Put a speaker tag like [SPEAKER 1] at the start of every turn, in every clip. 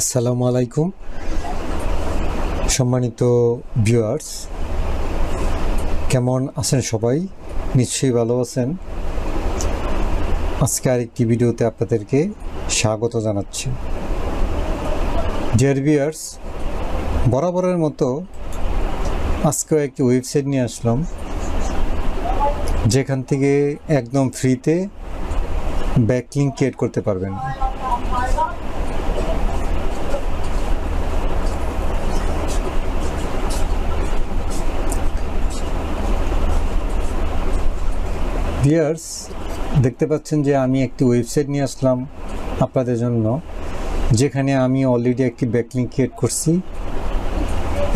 [SPEAKER 1] আসসালামু আলাইকুম। সম্মানিত ভিউয়ার্স, কেমন আছেন সবাই? নিশ্চয়ই ভালো আছেন। আজকে আরেকটি ভিডিওতে আপনাদেরকে স্বাগত জানাচ্ছি। ডিয়ার ভিউয়ার্স বরাবরের মতো আজকেও একটি ওয়েবসাইট নিয়ে আসলাম, যেখান থেকে একদম ফ্রিতে ব্যাকলিং ক্রিয়েট করতে পারবেন। ভিয়ার্স দেখতে পাচ্ছেন যে আমি একটি ওয়েবসাইট নিয়ে আসলাম আপনাদের জন্য, যেখানে আমি অলরেডি একটি ব্যাকলিং ক্রিয়েট করছি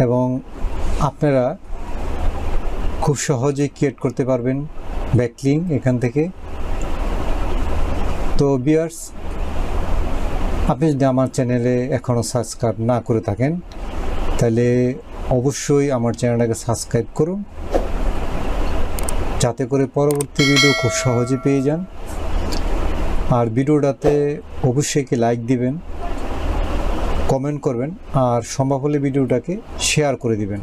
[SPEAKER 1] এবং আপনারা খুব সহজেই ক্রিয়েট করতে পারবেন ব্যাকলিং এখান থেকে। তো বিয়ার্স আপনি যদি আমার চ্যানেলে এখনও সাবস্ক্রাইব না করে থাকেন, তাহলে অবশ্যই আমার চ্যানেলটাকে সাবস্ক্রাইব করুন। যাতে করে পরবর্তী ভিডিও খুব সহজে পেয়ে যান। আর ভিডিওটাতে অবশ্যই কি লাইক দিবেন কমেন্ট করবেন, আর সম্ভব হলে ভিডিওটাকে শেয়ার করে দিবেন।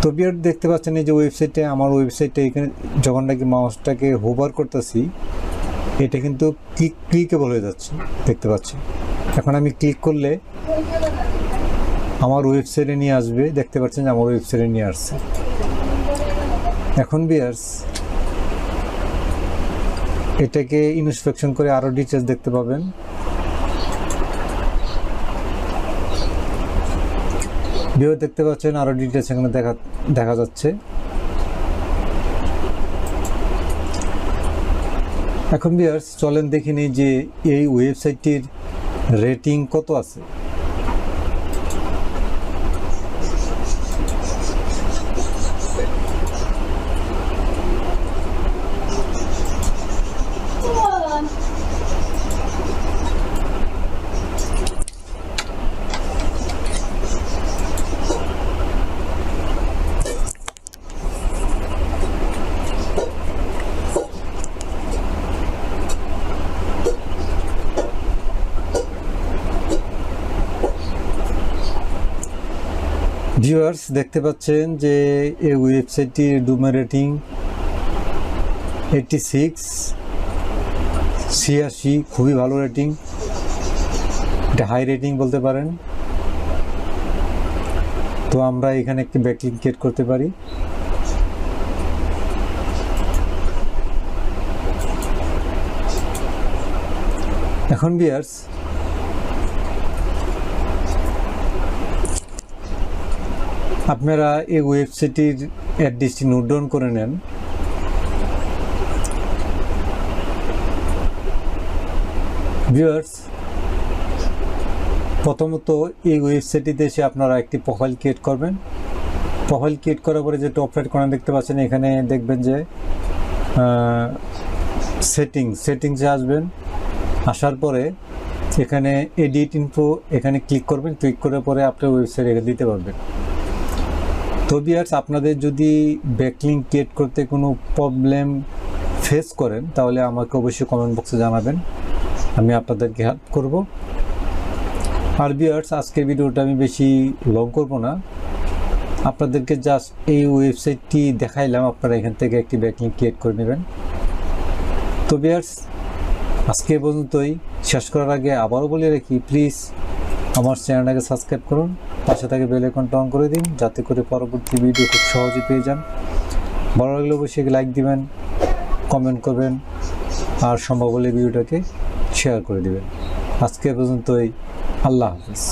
[SPEAKER 1] তো বিয়ার দেখতে পাচ্ছেন এই যে ওয়েবসাইটে আমার ওয়েবসাইটে এখানে যখন নাকি মাউসটাকে হোভার করতেছি, এটা কিন্তু ক্লিক ক্লিকেবল হয়ে যাচ্ছে, দেখতে পাচ্ছি এখন আমি ক্লিক করলে আমার ওয়েবসাইটে নিয়ে আসবে, দেখতে পাচ্ছেন যে আমার ওয়েবসাইটে নিয়ে আসছে। এখন বিয়ার্স এটাকে ইনস্পেকশন করে আরও ডিটেলস দেখতে পাবেন। ভিডিও দেখতে পাচ্ছেন আরও ডিটেলস এখানে দেখা দেখা যাচ্ছে। এখন বিয়ার্স চলেন দেখিনি যে এই ওয়েবসাইটটির রেটিং কত আছে। ভিউয়ার্স দেখতে পাচ্ছেন যে এই ওয়েবসাইটটির ডুমে রেটিং এইটটি সিক্স ছিয়াশি, খুবই ভালো রেটিং এটা হাই রেটিং বলতে পারেন। তো আমরা এখানে একটি ব্যাকলিং ক্রিয়েট করতে পারি। এখন বিয়ার্স আপনারা এই ওয়েবসাইটটির অ্যাড্রেসটি নোট ডাউন করে নেন। ভিউয়ার্স, প্রথমত এই ওয়েবসাইটটিতে এসে আপনারা একটি প্রোফাইল ক্রিয়েট করবেন। প্রোফাইল ক্রিয়েট করার পরে যে টপ রাইট কর্নার দেখতে পাচ্ছেন, এখানে দেখবেন যে সেটিং সেটিংসে আসবেন। আসার পরে এখানে এডিট ইনফো এখানে ক্লিক করবেন। ক্লিক করার পরে আপনার ওয়েবসাইট রেখে দিতে পারবেন। তো বিয়ার্স আপনাদের যদি ব্যাকলিং ক্রিয়েট করতে কোনো প্রবলেম ফেস করেন, তাহলে আমাকে অবশ্যই কমেন্ট বক্সে জানাবেন। আমি আপনাদেরকে হেল্প করব। আর বিয়ার্স আজকের ভিডিওটা আমি বেশি লং করব না। আপনাদেরকে জাস্ট এই ওয়েবসাইটটি দেখাইলাম, আপনারা এখান থেকে একটি ব্যাকলিং ক্রিয়েট করে নেবেন। তো বিয়ার্স আজকে পর্যন্তই। শেষ করার আগে আবারও বলে রাখি প্লিজ আমার চ্যানেলটাকে সাবস্ক্রাইব করুন। পাশে থাকে বেল আইকনটা অন করে দিন, যাতে করে পরবর্তী ভিডিও খুব সহজে পেয়ে যান। ভালো লাগলে অবশ্যই লাইক দিবেন কমেন্ট করবেন, আর সম্ভব হলে ভিডিওটাকে শেয়ার করে দিবেন। আজকে পর্যন্তই, আল্লাহ হাফিজ।